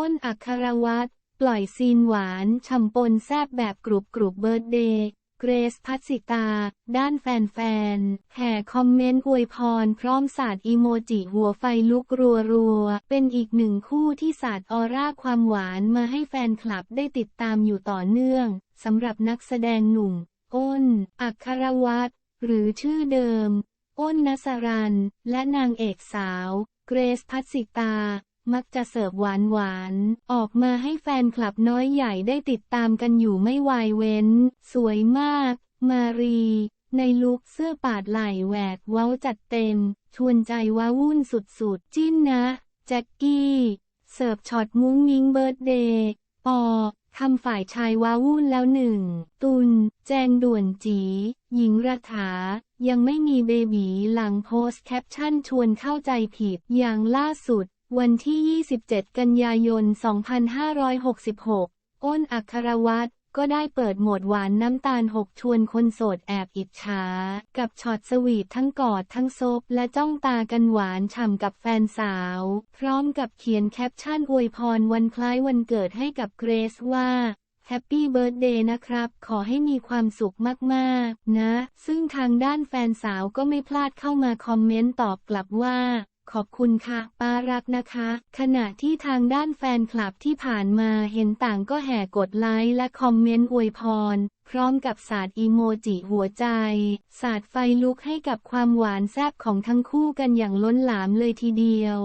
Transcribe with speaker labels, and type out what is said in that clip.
Speaker 1: อ้นอัครวัตรปล่อยซีนหวานช่ำปนแซบแบบกรุบกรุบเบิร์ดเดย์เกรซพัสสิตา ด้านแฟนๆ แห่คอมเมนต์อวยพรพร้อมสาดอีโมจิหัวไฟลุกรัวๆ เป็นอีกหนึ่งคู่ที่สาดออร่าความหวานมาให้แฟนคลับได้ติดตามอยู่ต่อเนื่องสำหรับนักแสดงหนุ่ม อ้น อัครวัตรหรือชื่อเดิม อ้นนัสรันและนางเอกสาว เกรซพัสสิตา มักจะเสิร์ฟหวานหวานออกมาให้แฟนคลับน้อยใหญ่ได้ติดตามกันอยู่ไม่วายเว้น สวยมาก มารี ในลุคเสื้อปาดไหล่แหวกเว้าจัดเต็ม ชวนใจว้าวุ่นสุดๆ จิ้นนะ แจ็คกี้ เสิร์ฟช็อตมุ้งมิ้งเบิร์ดเดย์ปอทำฝ่ายชายว้าวุ่นแล้วหนึ่ง ตุน แจงด่วนจี หญิงรัฐา ยังไม่มีเบบีหลังโพสต์แคปชั่นชวนเข้าใจผิดอย่างล่าสุด วันที่ 27 กันยายน 2566 อ้นอัครวัตรก็ได้เปิดโหมดหวานน้ำตาลหกชวนคนโสดแอบอิจฉา กับช็อตสวีททั้งกอดทั้งซบและจ้องตากันหวานฉ่ำกับแฟนสาว พร้อมกับเขียนแคปชั่นอวยพรวันคล้ายวันเกิดให้กับเกรซว่าแฮปปี้เบิร์ดเดย์นะครับ ขอให้มีความสุขมากๆ นะ ซึ่งทางด้านแฟนสาวก็ไม่พลาดเข้ามาคอมเมนต์ตอบกลับว่า ขอบคุณค่ะป้ารักนะคะ ขณะที่ทางด้านแฟนคลับที่ผ่านมาเห็นต่างก็แห่กดไลค์และคอมเมนต์อวยพร พร้อมกับสาดอีโมจิหัวใจสาดไฟลุกให้กับความหวานแซ่บของทั้งคู่กันอย่างล้นหลามเลยทีเดียว